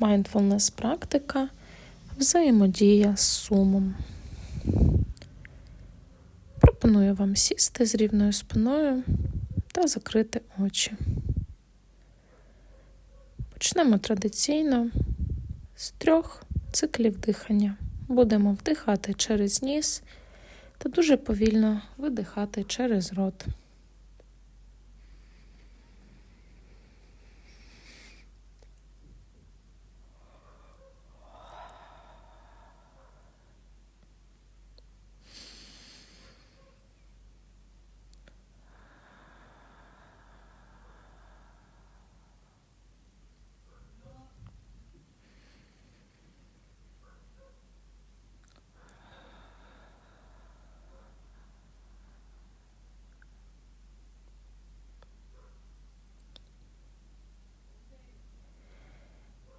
Mindfulness практика взаємодія з сумом. Пропоную вам сісти з рівною спиною та закрити очі. Почнемо традиційно з трьох циклів дихання. Будемо вдихати через ніс та дуже повільно видихати через рот.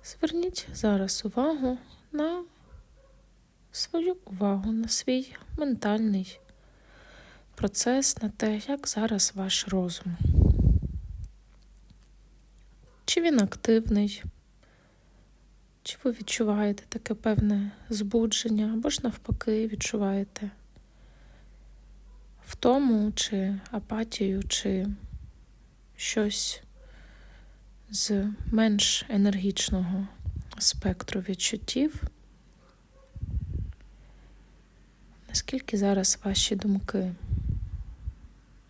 Зверніть зараз увагу на свою увагу, на свій ментальний процес, на те, як зараз ваш розум. Чи він активний, чи ви відчуваєте таке певне збудження, або ж навпаки відчуваєте втому, чи апатію, чи щось з менш енергічного спектру відчуттів. Наскільки зараз ваші думки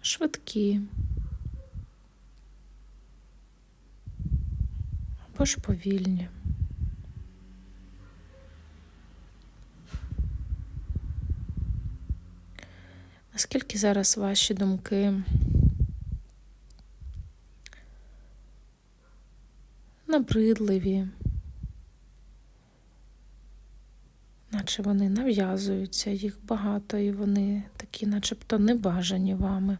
швидкі або ж повільні? Наскільки зараз ваші думки набридливі, наче вони нав'язуються, їх багато, і вони такі, начебто, небажані вами.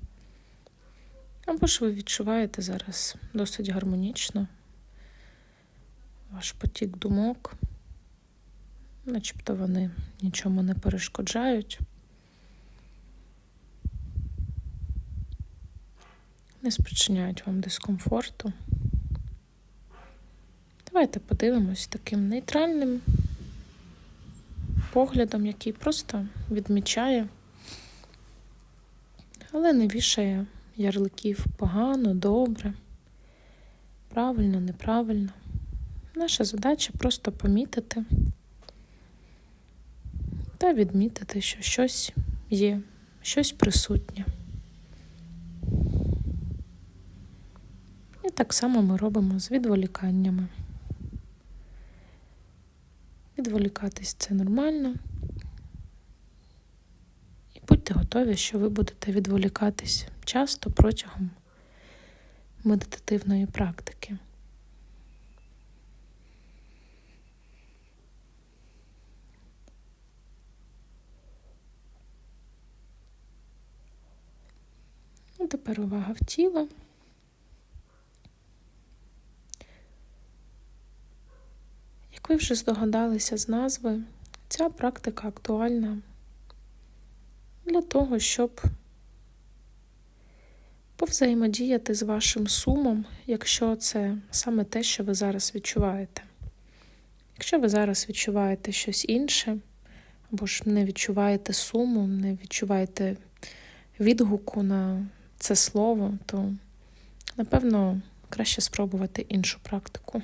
Або ж ви відчуваєте зараз досить гармонічно ваш потік думок, начебто вони нічому не перешкоджають. Не спричиняють вам дискомфорту. Давайте подивимось таким нейтральним поглядом, який просто відмічає, але не вішає ярликів погано, добре, правильно, неправильно. Наша задача просто помітити та відмітити, що щось є, щось присутнє. І так само ми робимо з відволіканнями. Відволікатись це нормально. І будьте готові, що ви будете відволікатись часто протягом медитативної практики. Тепер увага в тіло. Як ви вже здогадалися з назви, ця практика актуальна для того, щоб повзаємодіяти з вашим сумом, якщо це саме те, що ви зараз відчуваєте. Якщо ви зараз відчуваєте щось інше, або ж не відчуваєте суму, не відчуваєте відгуку на це слово, то напевно краще спробувати іншу практику.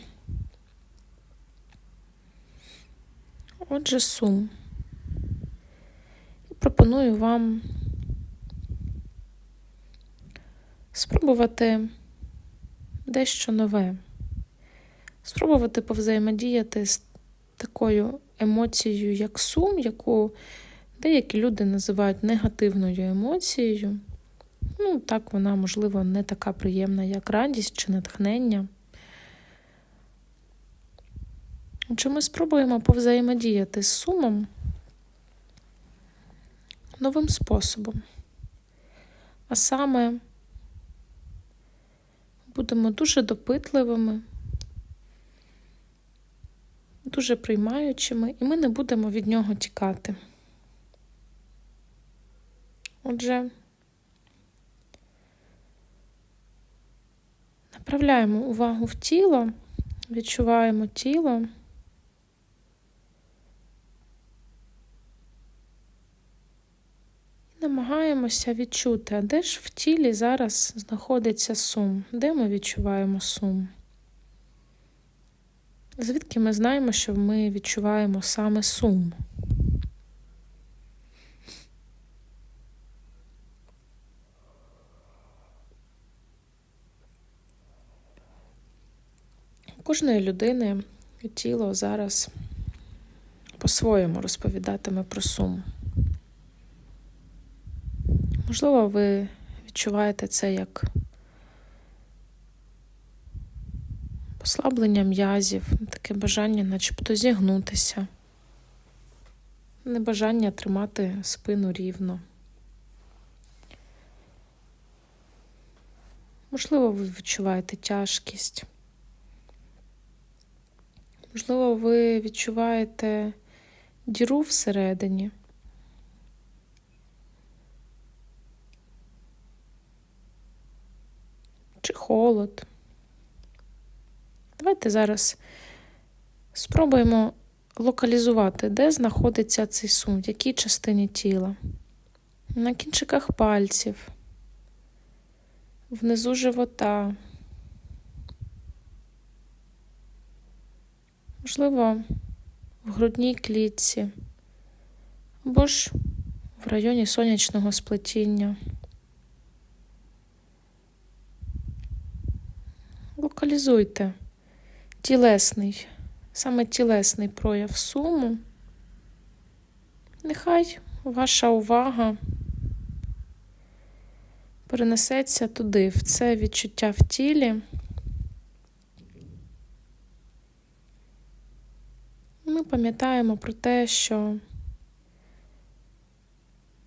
Отже, сум. Пропоную вам спробувати дещо нове, спробувати повзаємодіяти з такою емоцією, як сум, яку деякі люди називають негативною емоцією. Ну, так, вона, можливо, не така приємна, як радість чи натхнення. Чи ми спробуємо повзаємодіяти з сумом новим способом? А саме будемо дуже допитливими, дуже приймаючими, і ми не будемо від нього тікати. Отже, направляємо увагу в тіло відчуваємо тіло. Намагаємося відчути, а де ж в тілі зараз знаходиться сум, де ми відчуваємо сум. Звідки ми знаємо, що ми відчуваємо саме сум? У кожної людини тіло зараз по-своєму розповідатиме про сум. Можливо, ви відчуваєте це як послаблення м'язів, таке бажання начебто зігнутися, небажання тримати спину рівно. Можливо, ви відчуваєте тяжкість. Можливо, ви відчуваєте діру всередині. Чи холод. Давайте зараз спробуємо локалізувати, де знаходиться цей сум, в якій частині тіла. На кінчиках пальців, внизу живота. Можливо, в грудній клітці, або ж в районі сонячного сплетіння. Локалізуйте тілесний, саме тілесний прояв суму. Нехай ваша увага перенесеться туди, в це відчуття в тілі. Ми пам'ятаємо про те, що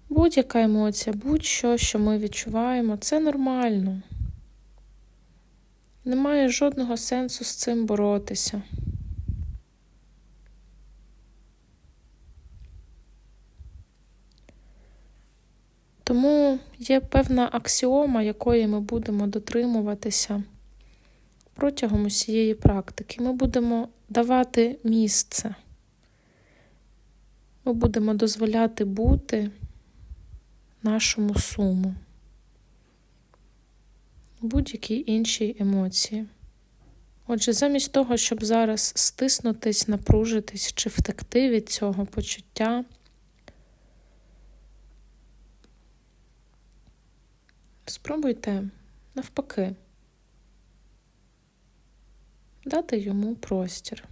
будь-яка емоція, будь-що, що ми відчуваємо, це нормально. Немає жодного сенсу з цим боротися. Тому є певна аксіома, якої ми будемо дотримуватися протягом усієї практики. Ми будемо давати місце. Ми будемо дозволяти бути нашому суму будь-які інші емоції. Отже, замість того, щоб зараз стиснутись, напружитись чи втекти від цього почуття, спробуйте навпаки дати йому простір.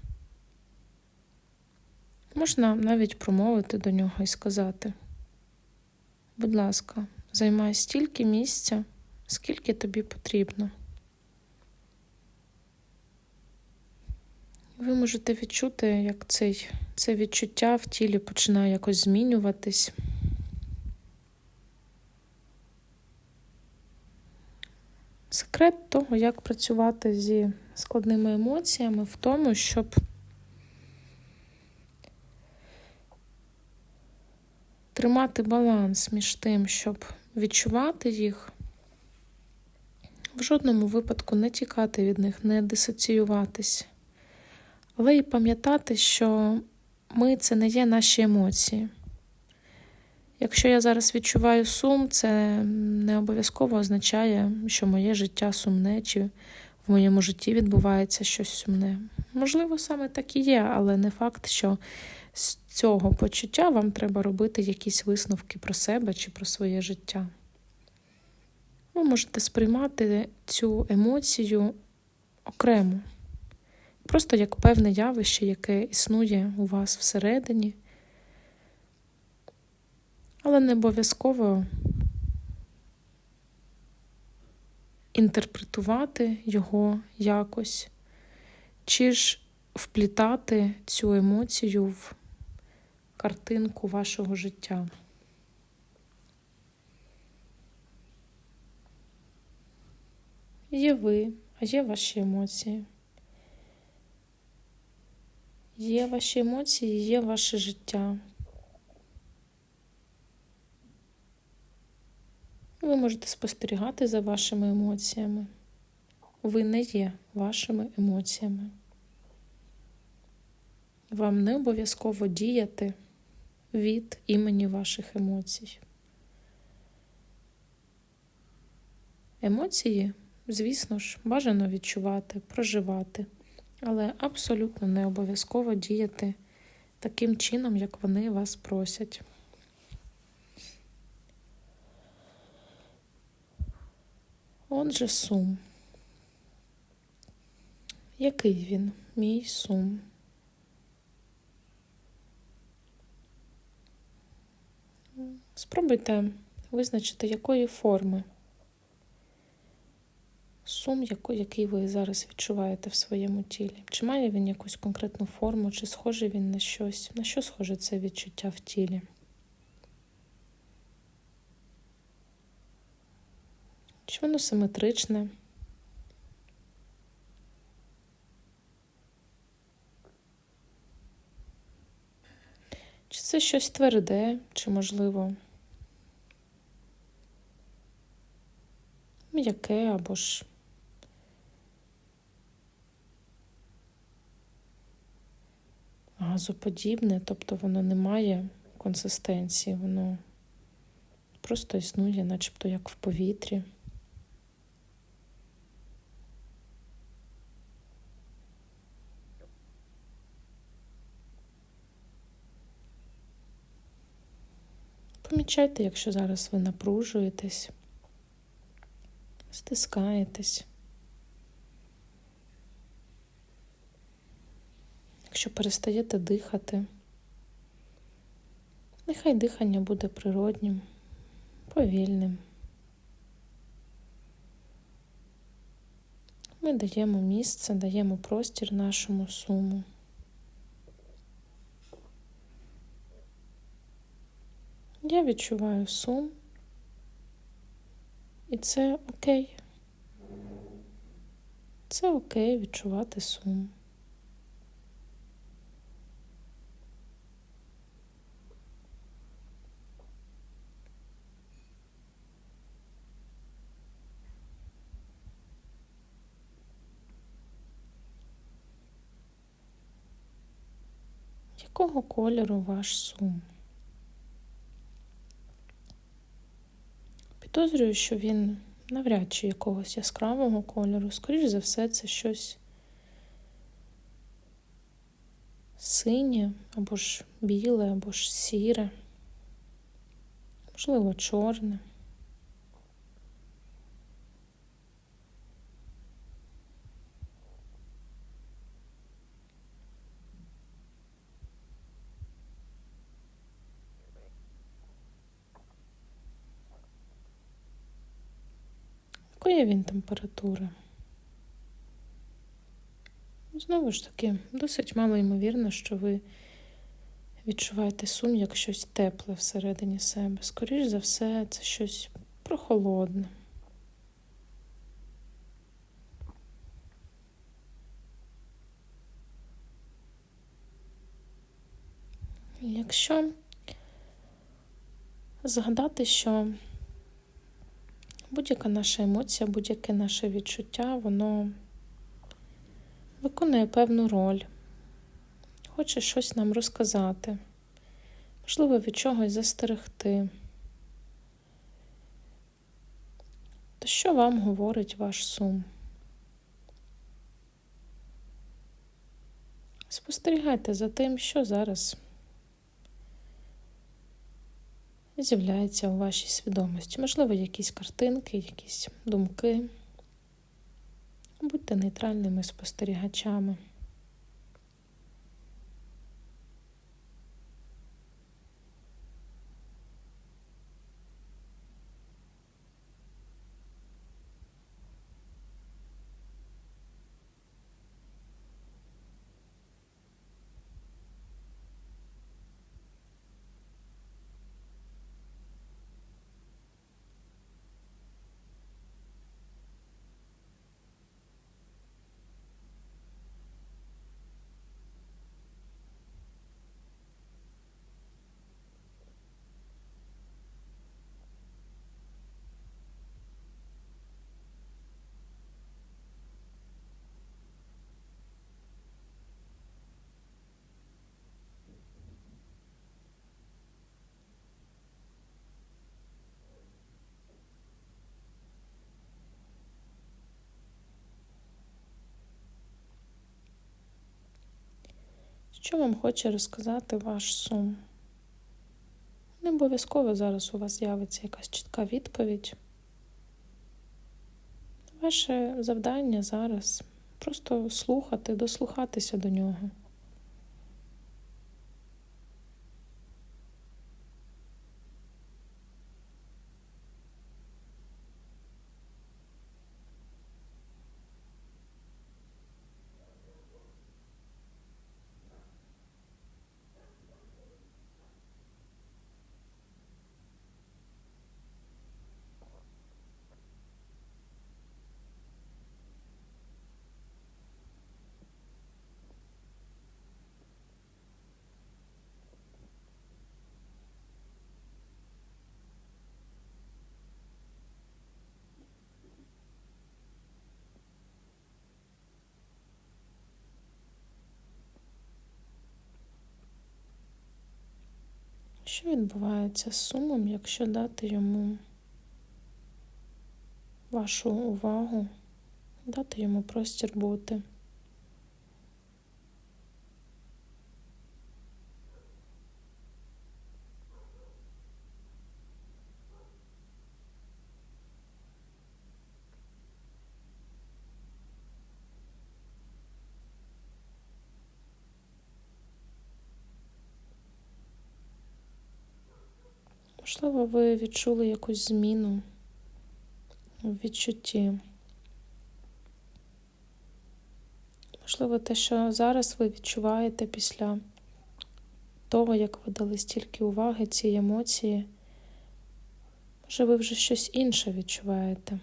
Можна навіть промовити до нього і сказати, будь ласка, займай стільки місця скільки тобі потрібно. Ви можете відчути, як цей, це відчуття в тілі починає якось змінюватись. Секрет того, як працювати зі складними емоціями, в тому, щоб тримати баланс між тим, щоб відчувати їх в жодному випадку не тікати від них, не дисоціюватись, але й пам'ятати, що ми це не є наші емоції. Якщо я зараз відчуваю сум, це не обов'язково означає, що моє життя сумне, чи в моєму житті відбувається щось сумне. Можливо, саме так і є, але не факт, що з цього почуття вам треба робити якісь висновки про себе чи про своє життя. Ви можете сприймати цю емоцію окремо, просто як певне явище, яке існує у вас всередині, але не обов'язково інтерпретувати його якось, чи ж вплітати цю емоцію в картинку вашого життя. Є ви, а є ваші емоції. Є ваші емоції, є ваше життя. Ви можете спостерігати за вашими емоціями. Ви не є вашими емоціями. вам не обов'язково діяти від імені ваших емоцій. Емоції, звісно ж, бажано відчувати, проживати, але абсолютно не обов'язково діяти таким чином, як вони вас просять. Отже, сум. Який він? Мій сум? Спробуйте визначити, якої форми сум, який ви зараз відчуваєте в своєму тілі. Чи має він якусь конкретну форму, чи схожий він на щось? На що схоже це відчуття в тілі? Чи воно симетричне? Чи це щось тверде, чи, можливо, м'яке або ж газоподібне, тобто воно не має консистенції, воно просто існує, начебто як в повітрі. Помічайте, якщо зараз ви напружуєтесь, стискаєтесь. Якщо перестаєте дихати, нехай дихання буде природнім, повільним. Ми даємо місце, даємо простір нашому суму. Я відчуваю сум, і це окей. Це окей відчувати сум. Якого кольору ваш сум? Підозрюю, що він навряд чи якогось яскравого кольору, скоріш за все, це щось синє, або ж біле, або ж сіре, можливо, чорне. Якої він температури? Знову ж таки, досить мало ймовірно, що ви відчуваєте сум як щось тепле всередині себе. Скоріше за все, це щось прохолодне. Якщо згадати, що Будь-яка наша емоція, будь-яке наше відчуття, воно виконує певну роль, хоче щось нам розказати, можливо, від чогось застерегти. То що вам говорить ваш сум? Спостерігайте за тим, що зараз з'являється у вашій свідомості. Можливо, якісь картинки, якісь думки. Будьте нейтральними спостерігачами. Що вам хоче розказати ваш сум? Не обов'язково зараз у вас з'явиться якась чітка відповідь. Ваше завдання зараз просто слухати, дослухатися до нього. Що відбувається з сумом, якщо дати йому вашу увагу, дати йому простір бути? Можливо, ви відчули якусь зміну в відчутті. Можливо, те, що зараз ви відчуваєте після того, як ви дали стільки уваги цій емоції, може, ви вже щось інше відчуваєте.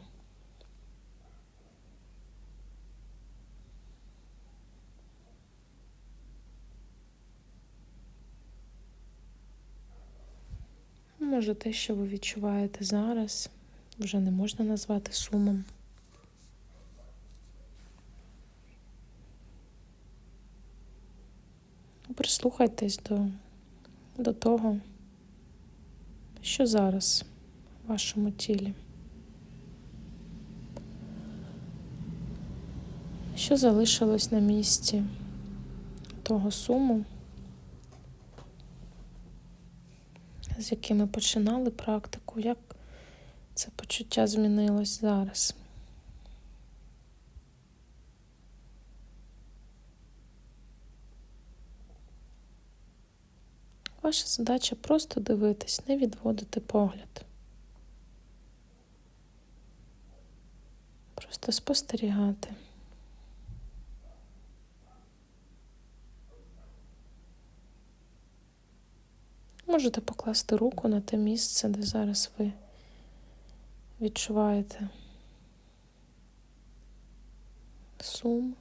Може, те, що ви відчуваєте зараз, вже не можна назвати сумом. Прислухайтесь до, до того, що зараз в вашому тілі. Що залишилось на місці того суму, з яким ми починали практику, як це почуття змінилось зараз. Ваша задача просто дивитись, не відводити погляд. Просто спостерігати. Можете покласти руку на те місце, де зараз ви відчуваєте сум.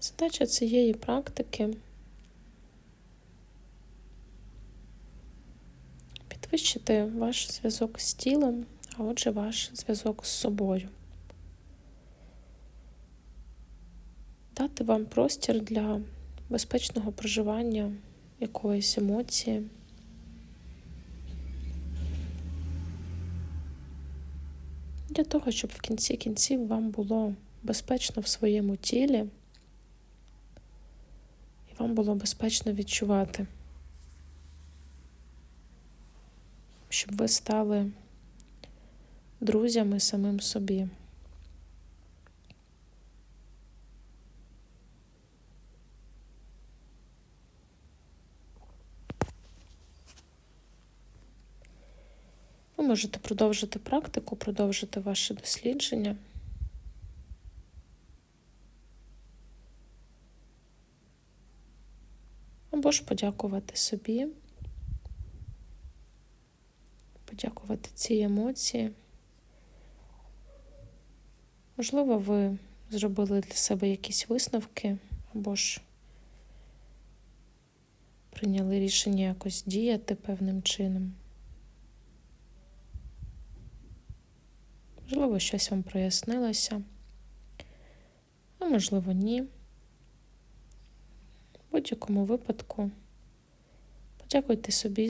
Задача цієї практики підвищити ваш зв'язок з тілом, а отже, ваш зв'язок з собою. Дати вам простір для безпечного проживання якоїсь емоції. Для того, щоб в кінці кінців вам було безпечно в своєму тілі вам було безпечно відчувати, щоб ви стали друзями самим собі. Ви можете продовжити практику, продовжити ваше дослідження. Або ж подякувати собі, подякувати цій емоції. Можливо, ви зробили для себе якісь висновки, або ж прийняли рішення якось діяти певним чином. Можливо, щось вам прояснилося, а можливо, ні. Будь-якому випадку. Подякуйте собі